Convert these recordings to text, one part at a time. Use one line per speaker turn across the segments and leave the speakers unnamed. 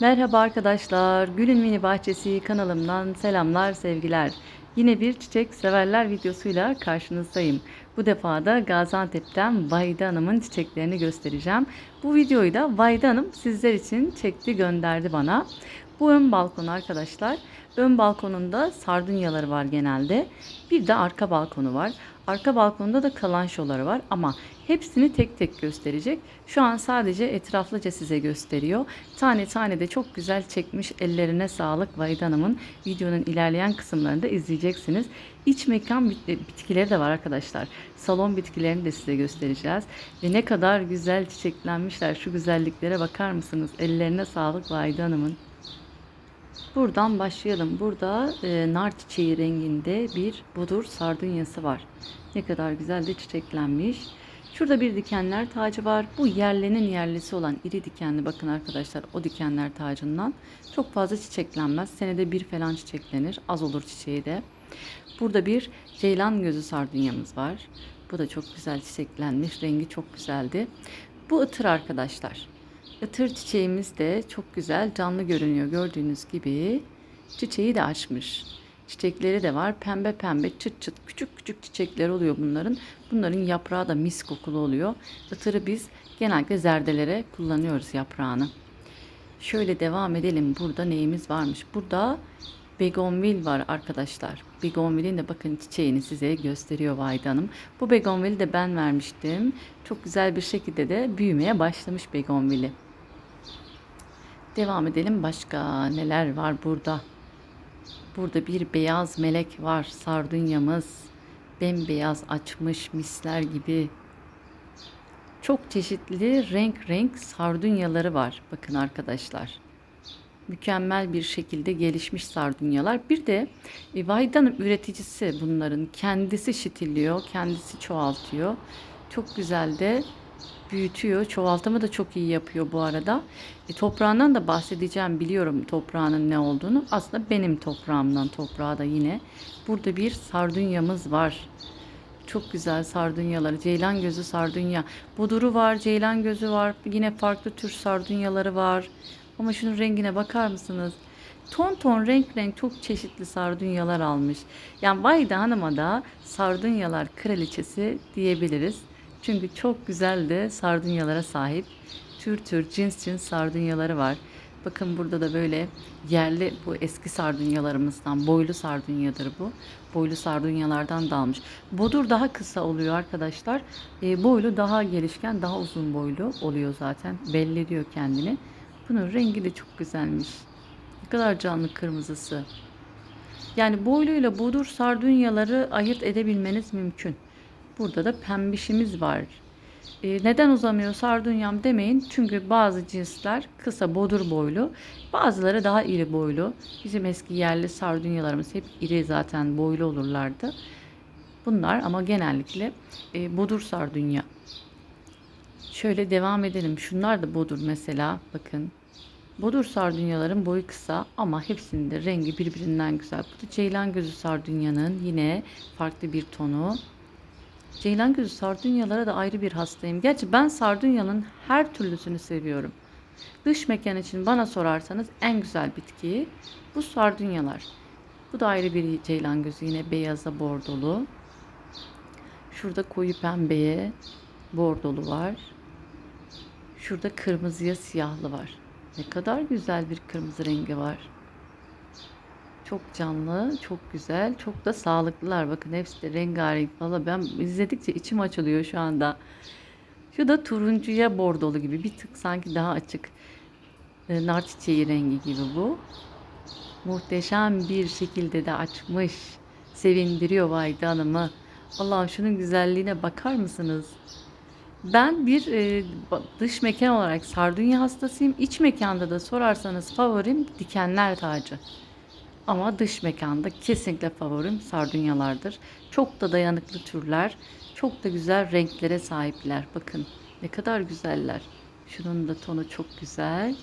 Merhaba arkadaşlar. Gül'ün Mini Bahçesi kanalımdan selamlar, sevgiler. Yine bir çiçek severler videosuyla karşınızdayım. Bu defa da Gaziantep'ten Vahide Hanım'ın çiçeklerini göstereceğim. Bu videoyu da Vahide Hanım sizler için çekti gönderdi bana. Bu ön balkon arkadaşlar. Ön balkonunda sardunyaları var genelde. Bir de arka balkonu var. Arka balkonda da kalançoları var ama hepsini tek tek gösterecek. Şu an sadece etraflıca size gösteriyor. Tane tane de çok güzel çekmiş. Ellerine sağlık Vahide Hanım'ın videonun ilerleyen kısımlarında izleyeceksiniz. İç mekan bit- bitkileri de var arkadaşlar. Salon bitkilerini de size göstereceğiz. Ve ne kadar güzel çiçeklenmişler. Şu güzelliklere bakar mısınız? Ellerine sağlık Vahide Hanım'ın. Buradan başlayalım. Burada e, nar çiçeği renginde bir budur sardunyası var. Ne kadar güzel de çiçeklenmiş. Şurada bir dikenler tacı var. Bu yerlenin yerlisi olan iri dikenli bakın arkadaşlar o dikenler tacından çok fazla çiçeklenmez. Senede bir falan çiçeklenir. Az olur çiçeği de. Burada bir ceylan gözü sardunyamız var. Bu da çok güzel çiçeklenmiş. Rengi çok güzeldi. Bu ıtır arkadaşlar. Itır çiçeğimiz de çok güzel canlı görünüyor. Gördüğünüz gibi çiçeği de açmış. Çiçekleri de var. Pembe pembe çıt çıt küçük küçük çiçekler oluyor bunların. Bunların yaprağı da mis kokulu oluyor. Itırı biz genellikle zerdelere kullanıyoruz yaprağını. Şöyle devam edelim. Burada neyimiz varmış? Burada begonvil var arkadaşlar. Begonvilin de bakın çiçeğini size gösteriyor Vahide Hanım. Bu begonvili de ben vermiştim. Çok güzel bir şekilde de büyümeye başlamış begonvili. Devam edelim. Başka neler var burada? Burada bir beyaz melek var. Sardunyamız. Bembeyaz açmış misler gibi. Çok çeşitli renk renk sardunyaları var. Bakın arkadaşlar. Mükemmel bir şekilde gelişmiş sardunyalar. Bir de e, Vahide Hanım üreticisi bunların. Kendisi şitilliyor, kendisi çoğaltıyor. Çok güzel de büyütüyor. Çoğaltımı da çok iyi yapıyor bu arada. E, toprağından da bahsedeceğim. Biliyorum toprağının ne olduğunu. Aslında benim toprağımdan toprağı da yine. Burada bir sardunyamız var. Çok güzel sardunyaları. Ceylan gözü sardunya. Buduru var, ceylan gözü var. Yine farklı tür sardunyaları var. Ama şunun rengine bakar mısınız? Ton ton renk renk çok çeşitli sardunyalar almış. Yani Vahide Hanım'a da sardunyalar kraliçesi diyebiliriz. Çünkü çok güzel de sardunyalara sahip. Tür tür cins cins sardunyaları var. Bakın burada da böyle yerli bu eski sardunyalarımızdan boylu sardunyadır bu. Boylu sardunyalardan da almış. Bodur daha kısa oluyor arkadaşlar. E, boylu daha gelişken daha uzun boylu oluyor zaten. Belli ediyor kendini. Bunun rengi de çok güzelmiş. Ne kadar canlı kırmızısı. Yani boyluyla bodur sardunyaları ayırt edebilmeniz mümkün. Burada da pembişimiz var. Ee, neden uzamıyor sardunyam demeyin. Çünkü bazı cinsler kısa bodur boylu. Bazıları daha iri boylu. Bizim eski yerli sardunyalarımız hep iri zaten boylu olurlardı. Bunlar ama genellikle e, bodur sardunya. Şöyle devam edelim. Şunlar da bodur mesela. Bakın. Bodur sardunyaların boyu kısa ama hepsinin de rengi birbirinden güzel. Bu da ceylan gözü sardunyanın yine farklı bir tonu. Ceylan gözü sardunyalara da ayrı bir hastayım. Gerçi ben sardunyanın her türlüsünü seviyorum. Dış mekan için bana sorarsanız en güzel bitki bu sardunyalar. Bu da ayrı bir ceylan gözü yine beyaza bordolu. Şurada koyu pembeye bordolu var. Şurada kırmızıya siyahlı var. Ne kadar güzel bir kırmızı rengi var. Çok canlı, çok güzel, çok da sağlıklılar. Bakın hepsi de rengarenk. Valla ben izledikçe içim açılıyor şu anda. Şu da turuncuya bordolu gibi. Bir tık sanki daha açık. E, nar çiçeği rengi gibi bu. Muhteşem bir şekilde de açmış. Sevindiriyor Vahide Hanım'ı. Allah'ım şunun güzelliğine bakar mısınız? Ben bir e, dış mekan olarak sardunya hastasıyım. İç mekanda da sorarsanız favorim dikenler tacı. Ama dış mekanda kesinlikle favorim sardunyalardır. Çok da dayanıklı türler. Çok da güzel renklere sahipler. Bakın ne kadar güzeller. Şunun da tonu çok güzel.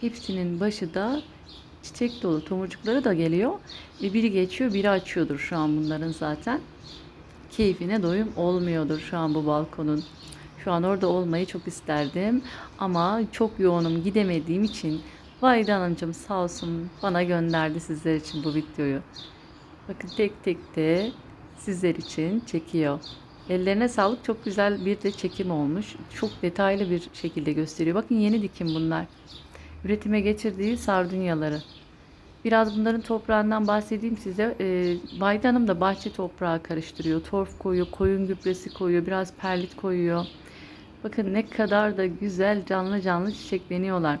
Hepsinin başı da çiçek dolu. Tomurcukları da geliyor. Ve biri geçiyor biri açıyordur şu an bunların zaten. Keyfine doyum olmuyordur şu an bu balkonun. Şu an orada olmayı çok isterdim ama çok yoğunum gidemediğim için Vahide Hanımcığım sağ olsun bana gönderdi sizler için bu videoyu. Bakın tek tek de sizler için çekiyor. Ellerine sağlık. Çok güzel bir de çekim olmuş. Çok detaylı bir şekilde gösteriyor. Bakın yeni dikim bunlar. Üretime geçirdiği sardunyaları. Biraz bunların toprağından bahsedeyim size. Ee, Vahide Hanım da bahçe toprağı karıştırıyor. Torf koyuyor, koyun gübresi koyuyor, biraz perlit koyuyor. Bakın ne kadar da güzel canlı canlı çiçekleniyorlar.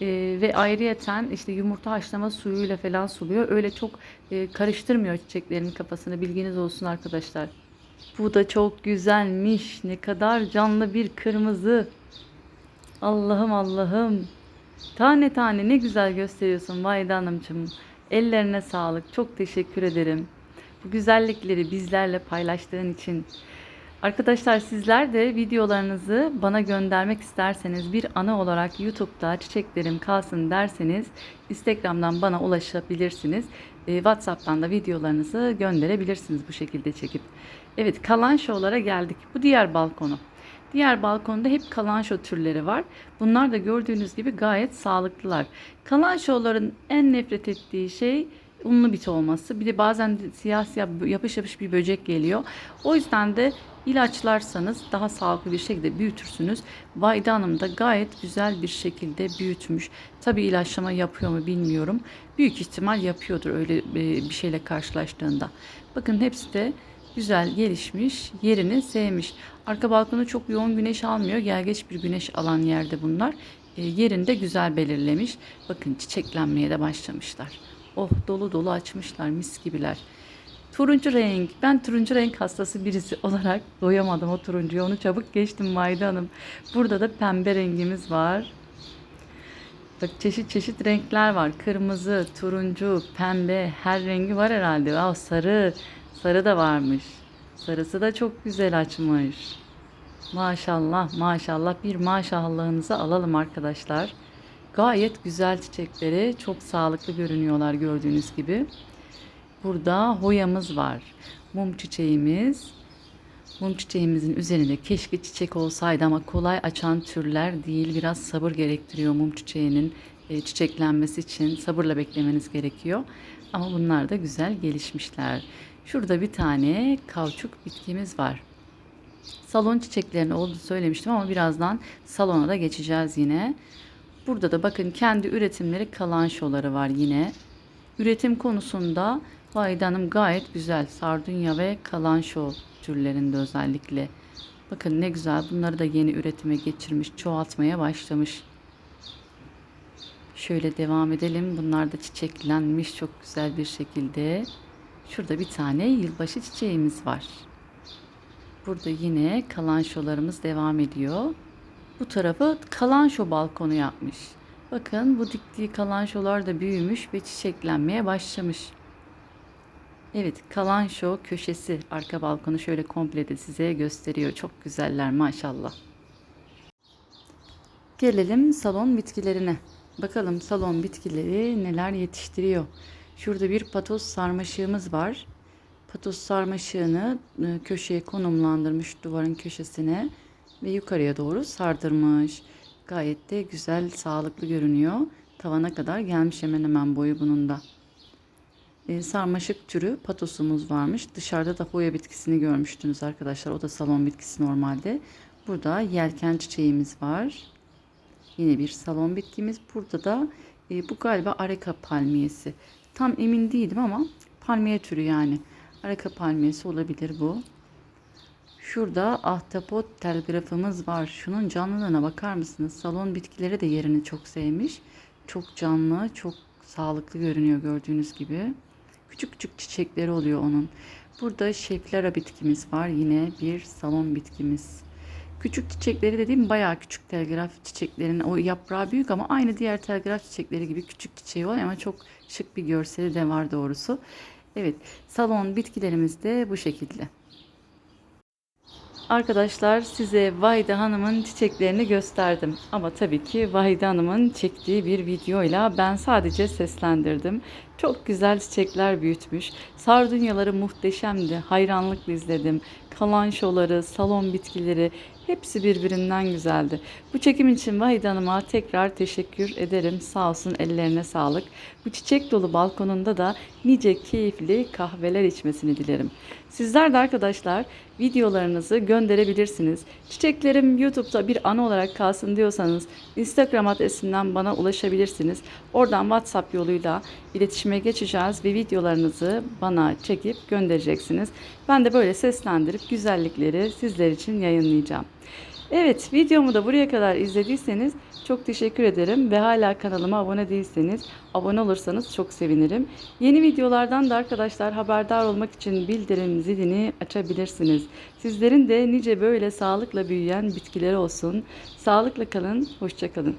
Ee, ve ayrıyeten işte yumurta haşlama suyuyla falan suluyor. Öyle çok e, karıştırmıyor çiçeklerin kafasını. Bilginiz olsun arkadaşlar. Bu da çok güzelmiş. Ne kadar canlı bir kırmızı. Allah'ım Allah'ım. Tane tane ne güzel gösteriyorsun Vahide Hanımcığım. Ellerine sağlık. Çok teşekkür ederim. Bu güzellikleri bizlerle paylaştığın için. Arkadaşlar sizler de videolarınızı bana göndermek isterseniz bir ana olarak YouTube'da çiçeklerim kalsın derseniz Instagram'dan bana ulaşabilirsiniz. E, WhatsApp'tan da videolarınızı gönderebilirsiniz bu şekilde çekip. Evet kalan şovlara geldik. Bu diğer balkonu. Diğer balkonda hep kalanşo türleri var. Bunlar da gördüğünüz gibi gayet sağlıklılar. Kalanşoların en nefret ettiği şey unlu bit olması. Bir de bazen siyah siyah yapış yapış bir böcek geliyor. O yüzden de ilaçlarsanız daha sağlıklı bir şekilde büyütürsünüz. Vayda Hanım da gayet güzel bir şekilde büyütmüş. Tabi ilaçlama yapıyor mu bilmiyorum. Büyük ihtimal yapıyordur öyle e, bir şeyle karşılaştığında. Bakın hepsi de güzel gelişmiş, yerini sevmiş. Arka balkonu çok yoğun güneş almıyor. Gelgeç bir güneş alan yerde bunlar. E, yerini de güzel belirlemiş. Bakın çiçeklenmeye de başlamışlar. Oh dolu dolu açmışlar mis gibiler. Turuncu renk. Ben turuncu renk hastası birisi olarak doyamadım o turuncuya. Onu çabuk geçtim Mayda Hanım. Burada da pembe rengimiz var. Bak çeşit çeşit renkler var. Kırmızı, turuncu, pembe her rengi var herhalde. Aa, sarı. Sarı da varmış. Sarısı da çok güzel açmış. Maşallah maşallah bir maşallahınızı alalım arkadaşlar. Gayet güzel çiçekleri çok sağlıklı görünüyorlar gördüğünüz gibi. Burada hoyamız var. Mum çiçeğimiz. Mum çiçeğimizin üzerinde keşke çiçek olsaydı ama kolay açan türler değil. Biraz sabır gerektiriyor mum çiçeğinin e, çiçeklenmesi için sabırla beklemeniz gerekiyor. Ama bunlar da güzel gelişmişler. Şurada bir tane kauçuk bitkimiz var. Salon çiçeklerini olduğu söylemiştim ama birazdan salona da geçeceğiz yine. Burada da bakın kendi üretimleri kalanşoları var yine. Üretim konusunda Vahide Hanım gayet güzel. Sardunya ve kalanşo türlerinde özellikle. Bakın ne güzel bunları da yeni üretime geçirmiş, çoğaltmaya başlamış. Şöyle devam edelim. Bunlar da çiçeklenmiş çok güzel bir şekilde. Şurada bir tane yılbaşı çiçeğimiz var. Burada yine kalanşolarımız devam ediyor. Bu tarafı kalanşo balkonu yapmış. Bakın bu diktiği kalanşolar da büyümüş ve çiçeklenmeye başlamış. Evet kalanşo köşesi arka balkonu şöyle komple de size gösteriyor. Çok güzeller maşallah. Gelelim salon bitkilerine. Bakalım salon bitkileri neler yetiştiriyor. Şurada bir patos sarmaşığımız var. Patos sarmaşığını e, köşeye konumlandırmış duvarın köşesine ve yukarıya doğru sardırmış. Gayet de güzel, sağlıklı görünüyor. Tavana kadar gelmiş hemen hemen boyu bunun da. E, sarmaşık türü patosumuz varmış. Dışarıda da hoya bitkisini görmüştünüz arkadaşlar. O da salon bitkisi normalde. Burada yelken çiçeğimiz var. Yine bir salon bitkimiz. Burada da e, bu galiba areka palmiyesi. Tam emin değilim ama palmiye türü yani. Areka palmiyesi olabilir bu. Şurada ahtapot telgrafımız var. Şunun canlılığına bakar mısınız? Salon bitkileri de yerini çok sevmiş. Çok canlı, çok sağlıklı görünüyor gördüğünüz gibi. Küçük küçük çiçekleri oluyor onun. Burada şeflera bitkimiz var. Yine bir salon bitkimiz. Küçük çiçekleri dediğim bayağı küçük telgraf çiçeklerinin o yaprağı büyük ama aynı diğer telgraf çiçekleri gibi küçük çiçeği var ama çok şık bir görseli de var doğrusu. Evet salon bitkilerimiz de bu şekilde. Arkadaşlar size Vahide Hanım'ın çiçeklerini gösterdim. Ama tabii ki Vahide Hanım'ın çektiği bir videoyla ben sadece seslendirdim. Çok güzel çiçekler büyütmüş. Sardunyaları muhteşemdi. Hayranlıkla izledim. Kalanşoları, salon bitkileri Hepsi birbirinden güzeldi. Bu çekim için Vahide Hanım'a tekrar teşekkür ederim. Sağ olsun ellerine sağlık. Bu çiçek dolu balkonunda da nice keyifli kahveler içmesini dilerim. Sizler de arkadaşlar videolarınızı gönderebilirsiniz. Çiçeklerim YouTube'da bir ana olarak kalsın diyorsanız Instagram adresinden bana ulaşabilirsiniz. Oradan WhatsApp yoluyla iletişime geçeceğiz ve videolarınızı bana çekip göndereceksiniz. Ben de böyle seslendirip güzellikleri sizler için yayınlayacağım. Evet videomu da buraya kadar izlediyseniz çok teşekkür ederim ve hala kanalıma abone değilseniz abone olursanız çok sevinirim. Yeni videolardan da arkadaşlar haberdar olmak için bildirim zilini açabilirsiniz. Sizlerin de nice böyle sağlıkla büyüyen bitkileri olsun. Sağlıkla kalın, hoşça kalın.